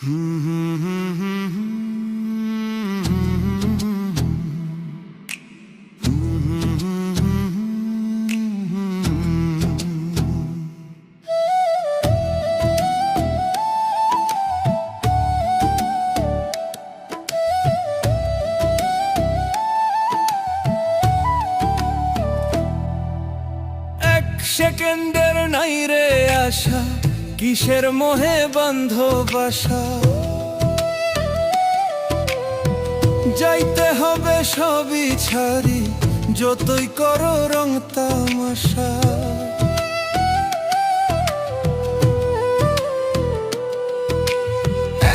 সেকেন্ডের নাই রে আশা। কিসের মোহে বন্ধ বাসা যাইতে হবে সবই ছাড়ি, যতই করো রং তামাশা।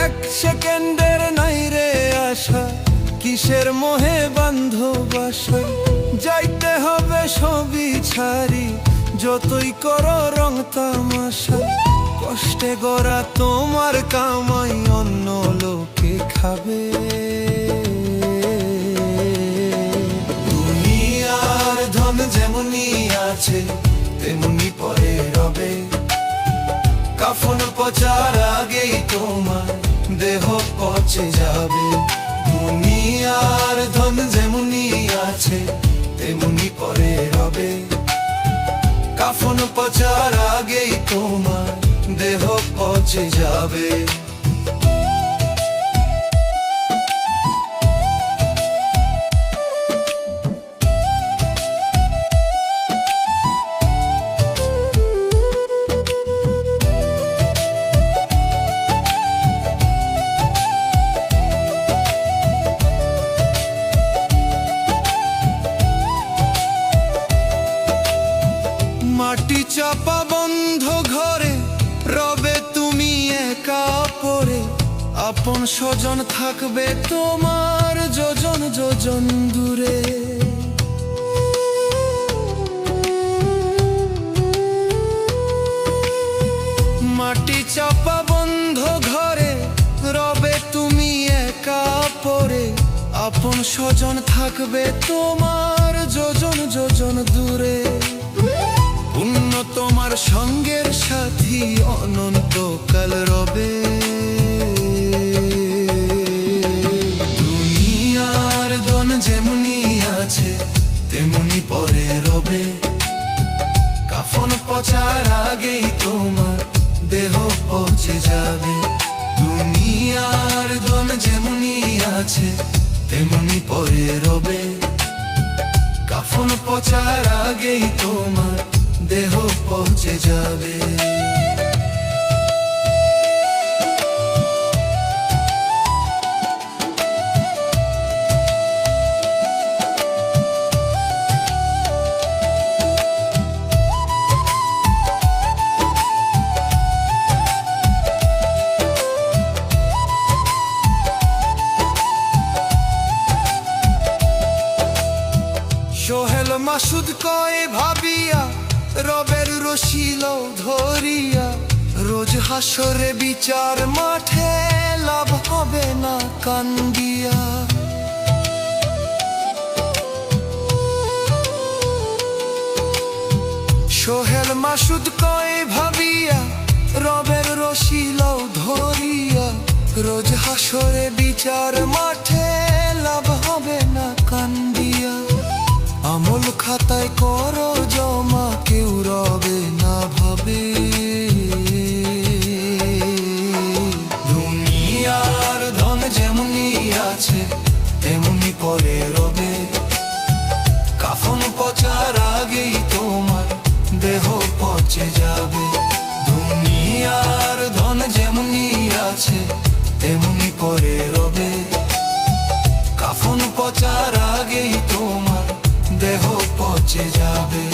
এক সেকেন্ডের নাই রে আশা, কিসের মোহে বান্ধ বাসা যাইতে হবে সবই ছাড়ি, যতই করো রং তামাশা। কষ্টে গড়া তোমার কামাই অন্য লোকে খাবে। দুনিয়ার ধন যেমনই আছে, তেমনি পরে রবে। কাফন পচার আগেই তোমার দেহ পচে যাবে। দুনিয়ার ধন যেমনি আছে, তেমনি পরে রবে। কাফন পচার পচে আপন স্বজন থাকবে তোমার যোজন যোজন দূরে। মাটি চাপা বন্ধ ঘরে, রবে তুমি একা পরে আপন স্বজন থাকবে তোমার যোজন যোজন দূরে। পুণ্য তোমার সঙ্গের সাথী, অনন্তকাল রবে পচার আগেই তোমার দেহ পচে যাবে। দুনিয়ার দন যেমনি আছে, তেমনি পরে রবে। কাফন পচার আগেই তোমার দেহ পৌঁছে যাবে। সোহেল মাসুদ কয়ে ভাবিয়া, রবের রশিল ধরিয়া। রোজ হাসরে বিচার মাঠে লাভ হবে না কান্দিয়া। সোহেল মাসুদ কয়ে ভাবিয়া, রবের রশিল ধরিয়া। রোজ হাসরে বিচার মাঠে খাতায় কর জমা কেউ রবে না ভাবে। দুনিয়ার ধন যেমনি আছে তেমনি পরে পচে যাবে।